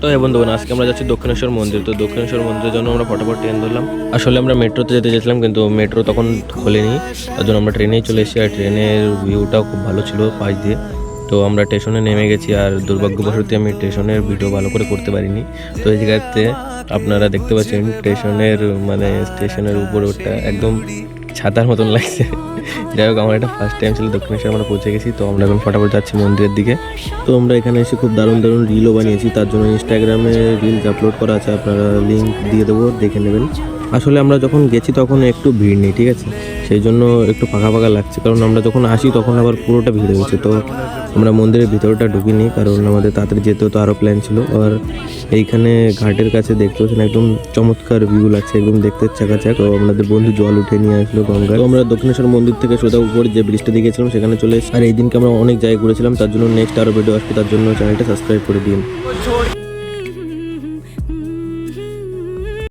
তো হ্যাঁ বন্ধুগণ, আজকে আমরা যাচ্ছি দক্ষিণেশ্বর মন্দির। তো দক্ষিণেশ্বর মন্দিরের জন্য আমরা ফটাফট ট্রেন ধরলাম। আসলে আমরা মেট্রোতে যেতে চেয়েছিলাম, কিন্তু মেট্রো তখন খোলেনি। তার জন্য আমরা ট্রেনেই চলে এসেছি। আর ট্রেনের ভিউটাও খুব ভালো ছিল পাশ দিয়ে। তো আমরা স্টেশনে নেমে গেছি, আর দুর্ভাগ্যবশত আমি স্টেশনের ভিডিও ভালো করে করতে পারিনি। তো এই জায়গাতে আপনারা দেখতে পাচ্ছেন স্টেশনের মানে স্টেশনের উপর ওটা একদম ছাতার মতন লাগছে। যাই হোক, আমার এটা ফার্স্ট টাইম ছিল, দক্ষিণেশ্বর আমরা পৌঁছে গেছি, তো আমরা এখন ফটাফট যাচ্ছি মন্দিরের দিকে। তো আমরা এখানে এসে খুব দারুণ দারুণ রিলও বানিয়েছি, তার জন্য ইনস্টাগ্রামে রিলস আপলোড করা আছে, আপনারা লিঙ্ক দিয়ে দেবো, দেখে নেবেন। আসলে আমরা যখন গেছি তখন একটু ভিড় নেই, ঠিক আছে? সেই জন্য একটু ফাঁকা ফাঁকা লাগছে, কারণ আমরা যখন আসি তখন আবার পুরোটা ভিড় হয়েছে, তো আমরা মন্দিরের ভিতরটা ঢুকিনি, কারণ আমাদের তাড়াতাড়ি যেতেও তো আরও প্ল্যান ছিল। আর এইখানে ঘাটের কাছে দেখতে পাচ্ছেন একদম চমৎকার ভিউ লাগছে, একদম দেখতে চাকাচাক। ও আমাদের বন্ধু জল উঠে নিয়ে আসলো গঙ্গা তো আমরা দক্ষিণেশ্বর মন্দির থেকে সোজা উপর যে ব্রিজটা দিয়ে গেছিলাম সেখানে চলে এসেছি আর এই দিনকে আমরা অনেক জায়গায় ঘুরেছিলাম, তার জন্য নেক্সট আরও ভিডিও আসবে, তার জন্য চ্যানেলটা সাবস্ক্রাইব করে দিন।